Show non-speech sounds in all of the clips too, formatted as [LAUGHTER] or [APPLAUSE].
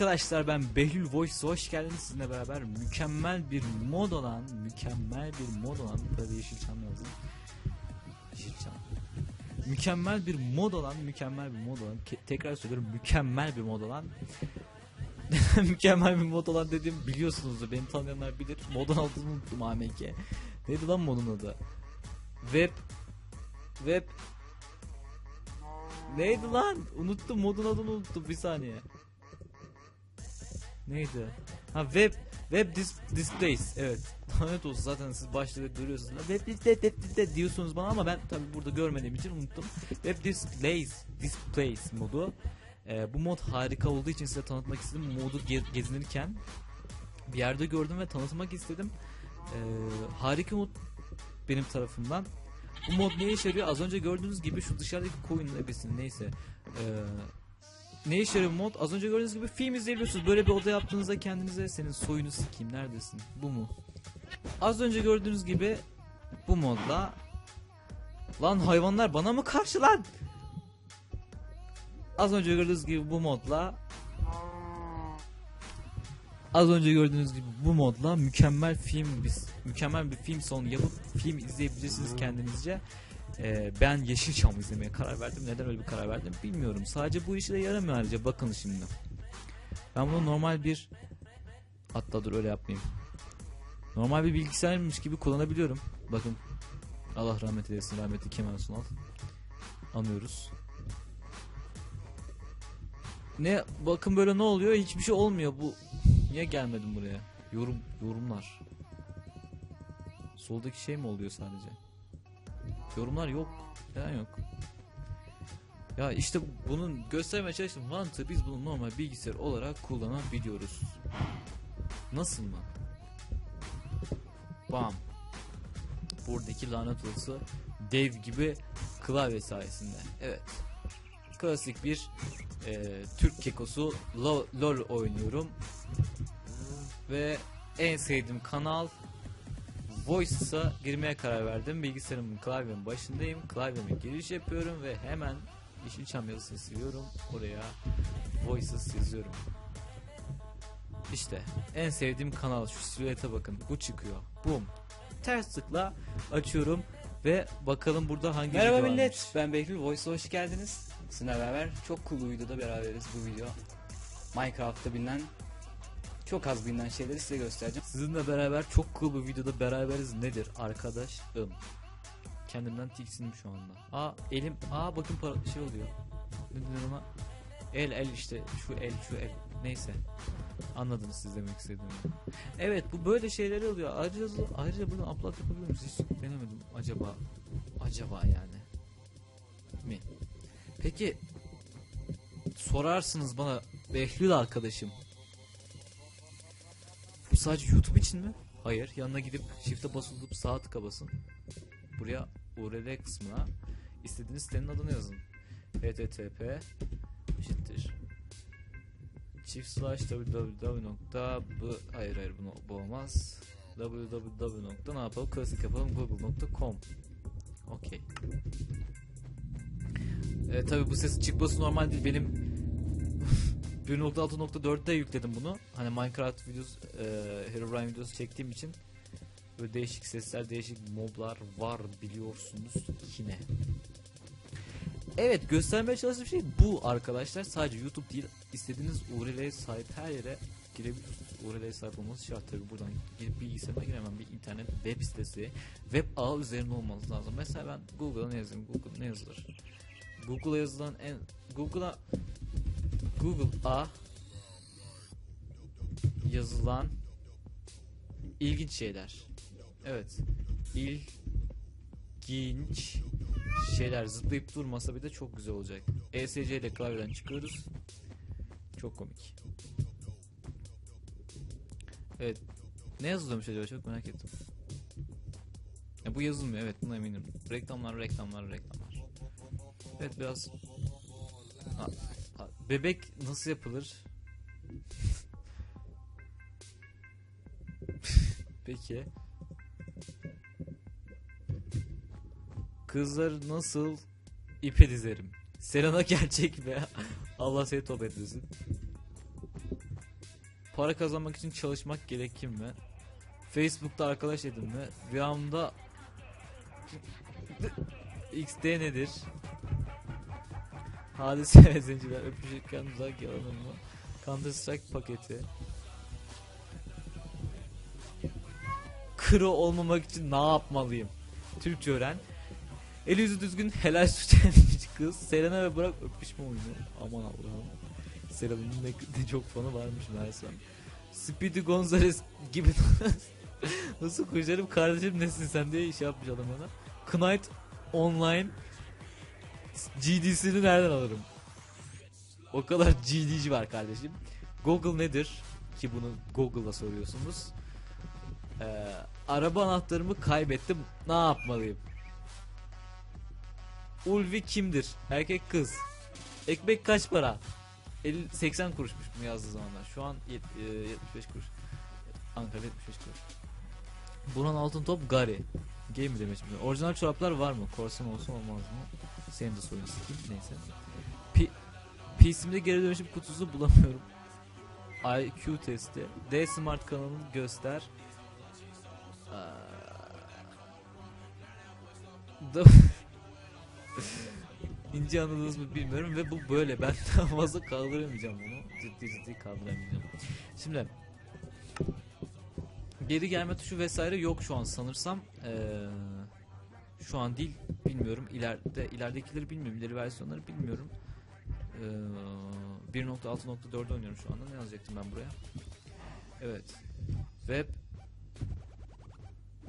Arkadaşlar ben Behlül Voice hoş geldiniz. Sizinle beraber mükemmel bir mod olan mükemmel bir mod olan tabii Yeşilçam yazdım. Yeşilçam. Mükemmel bir mod olan mükemmel bir mod olan tekrar söylüyorum mükemmel bir mod olan [LAUGHS] mükemmel bir mod olan dedim biliyorsunuzdur beni tanıyanlar bilir. Modun adını unuttum AMK neydi lan modun adı? Web web. Neydi lan? Unuttum modun adını unuttum bir saniye. Neydi? Ha web web dis displays evet. [LAUGHS] Lanet olsun zaten siz başta görüyorsunuz. Web display web display diyorsunuz bana ama ben tabi burada görmediğim için unuttum. Web displays displays modu. Ee, bu mod harika olduğu için size tanıtmak istedim. Modu ge- gezinirken bir yerde gördüm ve tanıtmak istedim. Ee, harika mod benim tarafımdan. Bu mod ne işe yarıyor? Az önce gördüğünüz gibi şu dışarıdaki koyunun ebesini neyse. Ee, ne işe yarıyor mod? Az önce gördüğünüz gibi film izleyebiliyorsunuz. Böyle bir oda yaptığınızda kendinize senin soyunu sikeyim neredesin? Bu mu? Az önce gördüğünüz gibi bu modla Lan hayvanlar bana mı karşı lan? Az önce gördüğünüz gibi bu modla Az önce gördüğünüz gibi bu modla mükemmel film biz mükemmel bir film sonu yapıp film izleyebilirsiniz kendinizce. Ee, ben Yeşilçam izlemeye karar verdim. Neden öyle bir karar verdim bilmiyorum. Sadece bu işe de yaramıyor ayrıca. Bakın şimdi. Ben bunu normal bir hatta dur öyle yapmayayım. Normal bir bilgisayarmış gibi kullanabiliyorum. Bakın. Allah rahmet eylesin. Rahmetli Kemal Sunal. Anıyoruz. Ne bakın böyle ne oluyor? Hiçbir şey olmuyor. Bu niye gelmedim buraya? Yorum yorumlar. Soldaki şey mi oluyor sadece? Yorumlar yok. Neden yok? Ya işte bunun göstermeye çalıştığım mantığı biz bunu normal bilgisayar olarak kullanabiliyoruz. Nasıl mı? Bam. Buradaki lanet olası dev gibi klavye sayesinde. Evet. Klasik bir e, Türk kekosu LOL, LOL oynuyorum. Ve en sevdiğim kanal Voice'a girmeye karar verdim. Bilgisayarımın klavyemin başındayım. Klavyeme giriş yapıyorum ve hemen Yeşilçam yazısını siliyorum. Oraya Voices yazıyorum. İşte en sevdiğim kanal şu silüete bakın. Bu çıkıyor. Boom. Ters tıkla açıyorum ve bakalım burada hangi Merhaba video millet, varmış. ben Behlül, Voice'a hoş geldiniz. Sizinle beraber çok cool videoda beraberiz bu video. Minecraft'ta bilinen, çok az bilinen şeyleri size göstereceğim. Sizinle beraber çok cool bir videoda beraberiz nedir arkadaşım? Kendimden tiksindim şu anda. Aa elim, aa bakın para şey oluyor. Ne denir ona? El el işte şu el şu el neyse. Anladınız siz demek istediğimi. Evet bu böyle şeyler oluyor. Ayrıca, ayrıca bunu upload yapabiliyor muyuz? Hiç denemedim. Acaba acaba yani mi? Peki sorarsınız bana Behlül arkadaşım sadece YouTube için mi? Hayır. Yanına gidip shift'e basılıp sağ tıka basın. Buraya URL kısmına istediğiniz sitenin adını yazın. http eşittir çift slash www nokta bu hayır hayır bunu bu olmaz www nokta ne yapalım klasik yapalım google.com okey e, tabi bu sesin çıkması normal değil benim 1.6.4'te yükledim bunu. Hani Minecraft videosu, e, Herobrine videosu çektiğim için böyle değişik sesler, değişik moblar var biliyorsunuz yine. Evet göstermeye çalıştığım şey bu arkadaşlar. Sadece YouTube değil istediğiniz URL'ye sahip her yere girebiliyorsunuz. URL'ye sahip olması şart tabi buradan girip bilgisayarına giremem bir internet web sitesi web ağı üzerine olması lazım. Mesela ben Google'a ne yazayım? Google ne yazılır? Google'a yazılan en Google'a Google'a yazılan ilginç şeyler. Evet. İlginç şeyler zıplayıp durmasa bir de çok güzel olacak. ESC ile klavyeden çıkıyoruz. Çok komik. Evet. Ne yazılıyormuş acaba çok merak ettim. Ya bu yazılmıyor evet buna eminim. Reklamlar reklamlar reklamlar. Evet biraz Ha, Bebek nasıl yapılır? [LAUGHS] Peki. Kızlar nasıl ipe dizerim? Selena gerçek ve [LAUGHS] Allah seni top etmesin. Para kazanmak için çalışmak gerekir mi? Facebook'ta arkadaş edin mi? Rüyamda XD nedir? Hadise [LAUGHS] ve zincirler öpüşürken uzak yalanır mı? Counter Strike paketi. Kro olmamak için ne yapmalıyım? Türkçe öğren. Eli yüzü düzgün helal süt emmiş kız. Selena ve Burak öpüşme oyunu. Aman Allah'ım. Selena'nın ne, ne çok fanı varmış meğersem. Speedy Gonzales gibi [LAUGHS] Nasıl koşarım kardeşim nesin sen diye iş yapmış adam bana. Knight Online GD'sini nereden alırım? O kadar GD'ci var kardeşim. Google nedir? Ki bunu Google'da soruyorsunuz. Ee, araba anahtarımı kaybettim. Ne yapmalıyım? Ulvi kimdir? Erkek kız. Ekmek kaç para? 50, 80 kuruşmuş mu yazdığı zamanlar. Şu an yet- e, 75 kuruş. Ankara 75 kuruş. Burhan Altın Top Gary. Game mi demiş mi? Orijinal çoraplar var mı? Korsan olsun olmaz mı? Senin de soyun sikeyim. Neyse. P PC'mde geri dönüşüm kutusu bulamıyorum. IQ testi. D Smart kanalını göster. Da- [LAUGHS] İnce anladınız mı bilmiyorum ve bu böyle. Ben [LAUGHS] daha fazla kaldıramayacağım bunu. Ciddi ciddi kaldıramayacağım. Şimdi geri gelme tuşu vesaire yok şu an sanırsam. Ee, şu an değil bilmiyorum. İleride ileridekileri bilmiyorum. İleri versiyonları bilmiyorum. Ee, 1.6.4 oynuyorum şu anda. Ne yazacaktım ben buraya? Evet. Web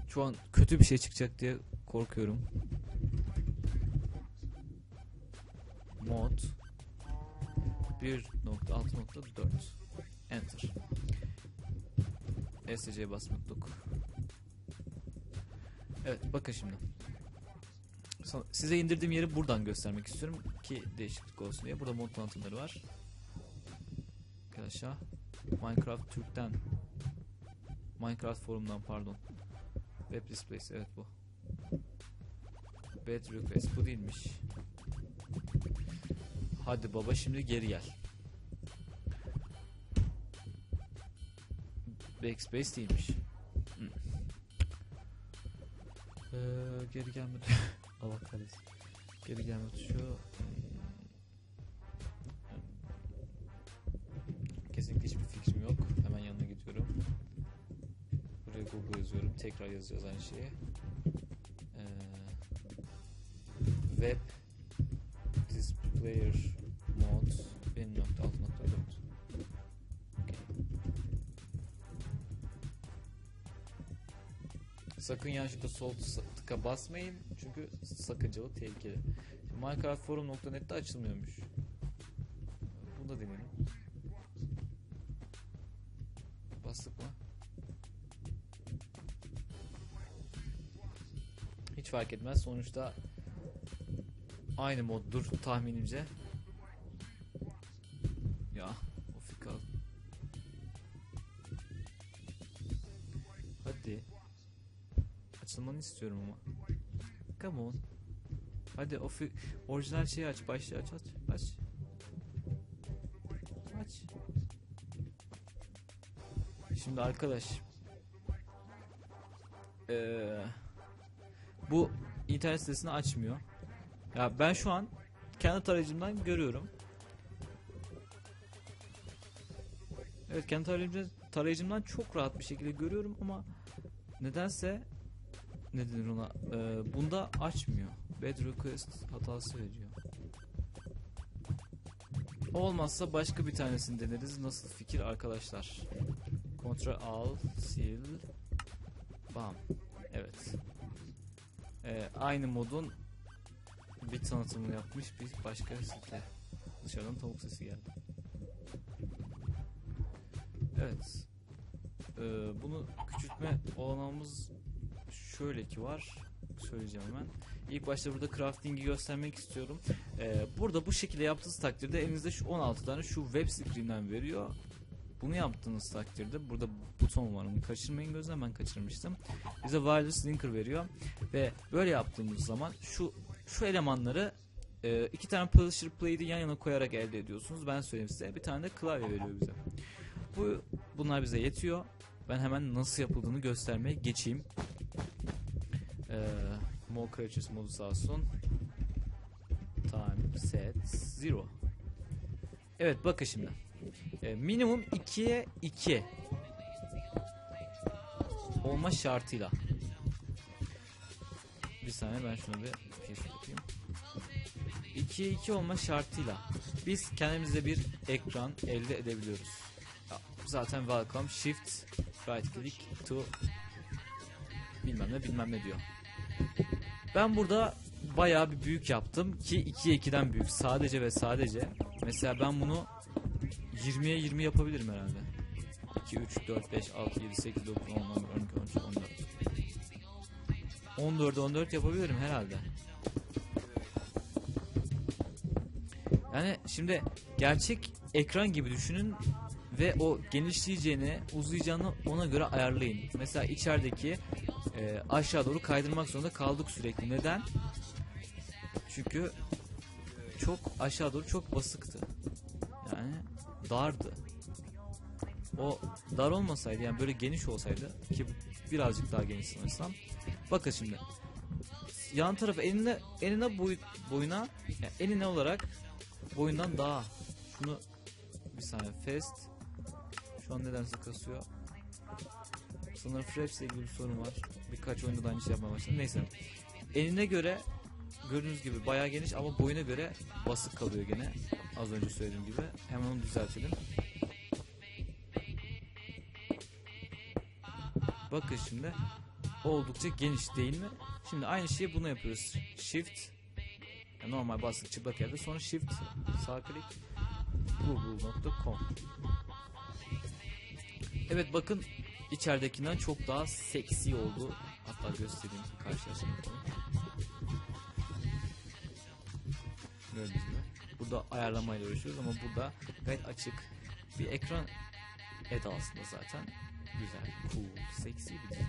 şu an kötü bir şey çıkacak diye korkuyorum. Mod 1.6.4 Enter SC'ye basmadık. Evet bakın şimdi. Size indirdiğim yeri buradan göstermek istiyorum ki değişiklik olsun diye. Burada mod tanıtımları var. Arkadaşlar Minecraft Türk'ten Minecraft forumdan pardon. Web Displays evet bu. Bad request bu değilmiş. Hadi baba şimdi geri gel. Backspace değilmiş. Hmm. Ee, geri gelme [LAUGHS] Allah kahretsin. Geri gelme tuşu. Kesinlikle hiçbir fikrim yok. Hemen yanına gidiyorum. Buraya Google yazıyorum. Tekrar yazacağız aynı şeyi. Sakın yanlışlıkla sol tıka basmayın çünkü sakıncalı tehlikeli. Minecraftforum.net'te açılmıyormuş. Bunu da deneyelim. Bastık mı? Hiç fark etmez. Sonuçta aynı moddur tahminimce. İstiyorum ama. Come on. Hadi o orijinal şeyi aç. Başlığı aç aç. Aç. Aç. Şimdi arkadaş. Eee bu internet sitesini açmıyor. Ya ben şu an kendi tarayıcımdan görüyorum. Evet kendi tarayıcımdan, tarayıcımdan çok rahat bir şekilde görüyorum ama nedense ne denir ona Ee, bunda açmıyor. Bad request hatası veriyor. Olmazsa başka bir tanesini deneriz. Nasıl fikir arkadaşlar? Ctrl al, sil, bam. Evet. Ee, aynı modun bir tanıtımını yapmış bir başka site. Dışarıdan tavuk sesi geldi. Evet. Ee, bunu küçültme olanağımız şöyle ki var. Söyleyeceğim hemen. İlk başta burada crafting'i göstermek istiyorum. Ee, burada bu şekilde yaptığınız takdirde elinizde şu 16 tane şu web screen'den veriyor. Bunu yaptığınız takdirde burada buton var onu kaçırmayın gözden ben kaçırmıştım. Bize wireless linker veriyor ve böyle yaptığımız zaman şu şu elemanları e, iki tane publisher play'de yan yana koyarak elde ediyorsunuz. Ben söyleyeyim size. Bir tane de klavye veriyor bize. Bu bunlar bize yetiyor. Ben hemen nasıl yapıldığını göstermeye geçeyim. Ee, Mo Creatures modu sağ olsun. Time set zero. Evet bakın şimdi. Ee, minimum 2'ye 2 olma şartıyla. Bir saniye ben şunu bir kes yapayım. 2'ye 2 olma şartıyla biz kendimize bir ekran elde edebiliyoruz. Zaten welcome shift right click to bilmem ne bilmem ne diyor. Ben burada bayağı bir büyük yaptım ki 2'ye 2'den büyük sadece ve sadece. Mesela ben bunu 20'ye 20 yapabilirim herhalde. 2, 3, 4, 5, 6, 7, 8, 9, 10, 11, 12, 13, 14. 14, 14 yapabilirim herhalde. Yani şimdi gerçek ekran gibi düşünün ve o genişleyeceğini, uzayacağını ona göre ayarlayın. Mesela içerideki e, aşağı doğru kaydırmak zorunda kaldık sürekli. Neden? Çünkü çok aşağı doğru çok basıktı. Yani dardı. O dar olmasaydı yani böyle geniş olsaydı ki birazcık daha geniş sanırsam. Bakın şimdi. Yan tarafı enine enine boy, boyuna yani enine olarak boyundan daha. Şunu bir saniye fast. Şu an nedense kasıyor. Sanırım Fraps ile ilgili bir sorun var. Birkaç oyunda da aynı şey yapmaya başladım. Neyse. Enine göre gördüğünüz gibi bayağı geniş ama boyuna göre basık kalıyor gene. Az önce söylediğim gibi. Hemen onu düzeltelim. Bakın şimdi oldukça geniş değil mi? Şimdi aynı şeyi buna yapıyoruz. Shift yani normal basık çıplak yerde sonra shift sağ klik google.com Evet bakın içeridekinden çok daha seksi oldu. Hatta göstereyim karşılaştırma. Gördüğünüz gibi. Burada ayarlamayla uğraşıyoruz ama burada gayet açık bir ekran edasında zaten. Güzel, cool, seksi bir dizi.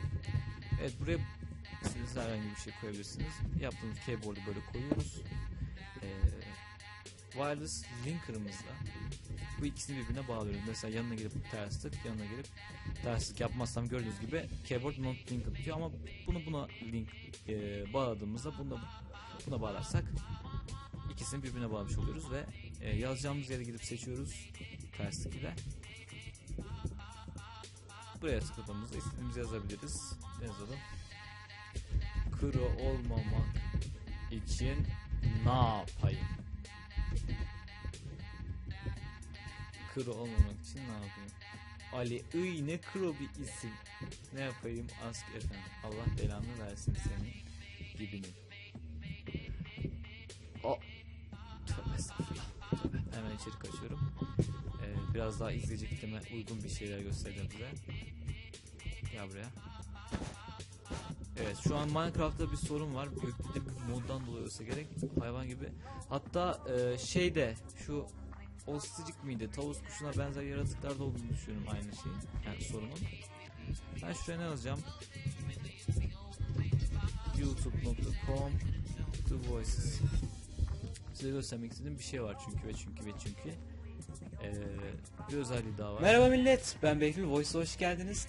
Evet buraya siz herhangi bir şey koyabilirsiniz. Yaptığınız keyboard'u böyle koyuyoruz. Ee, wireless linker'ımızla bu ikisini birbirine bağlıyoruz. Mesela yanına girip ters tık, yanına girip ters tık yapmazsam gördüğünüz gibi keyboard not linked diyor ama bunu buna link e, bağladığımızda bunu buna bağlarsak ikisini birbirine bağlamış oluyoruz ve e, yazacağımız yere gidip seçiyoruz ters tık ile. Buraya tıkladığımızda istediğimizi yazabiliriz. Yazalım? Kro olmamak için ne yapayım? Kro olmamak için ne yapayım? Ali Iy ne kro bir isim. Ne yapayım ask efendim. Allah belanı versin senin gibini. O. Tövbe estağfurullah. Tövbe. Hemen içeri kaçıyorum. Ee, biraz daha izleyici uygun bir şeyler göstereceğim size. Gel buraya. Evet şu an Minecraft'ta bir sorun var. Yüklediğim moddan dolayı olsa gerek. Hayvan gibi. Hatta e, şeyde şu Ostricik miydi? Tavus kuşuna benzer yaratıklarda olduğunu düşünüyorum aynı şeyin. Yani sorunun. Ben şuraya ne yazacağım? youtube.com The Voices Size göstermek istediğim bir şey var çünkü ve çünkü ve çünkü ee, bir özelliği daha var. Merhaba millet, ben Behlül. Voice'a hoş geldiniz.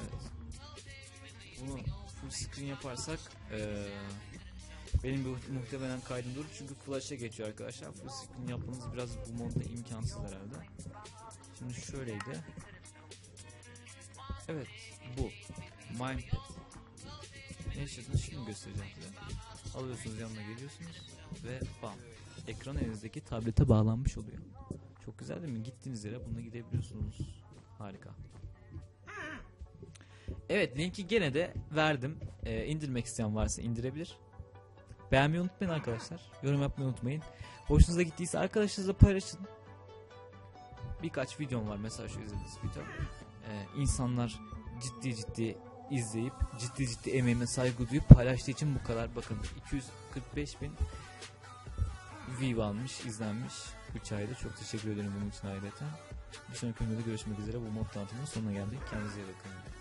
Evet. Bunu full screen yaparsak eee, benim bu muhtemelen kaydım durur çünkü flash'a geçiyor arkadaşlar. Full screen yapmanız biraz bu modda imkansız herhalde. Şimdi şöyleydi. Evet bu. Mindpad. Ne yaşadığını şimdi göstereceğim size. Alıyorsunuz yanına geliyorsunuz ve bam. Ekran elinizdeki tablete bağlanmış oluyor. Çok güzel değil mi? Gittiğiniz yere bununla gidebiliyorsunuz. Harika. Evet linki gene de verdim. Ee, indirmek isteyen varsa indirebilir. Beğenmeyi unutmayın arkadaşlar. Yorum yapmayı unutmayın. Hoşunuza gittiyse arkadaşlarınızla paylaşın. Birkaç videom var mesela şu izlediğiniz video. Ee, insanlar ciddi ciddi izleyip ciddi ciddi emeğime saygı duyup paylaştığı için bu kadar. Bakın 245 bin view almış, izlenmiş 3 ayda. Çok teşekkür ederim bunun için ayrıca. Bir sonraki videoda görüşmek üzere. Bu mod tanıtımının sonuna geldik. Kendinize iyi bakın.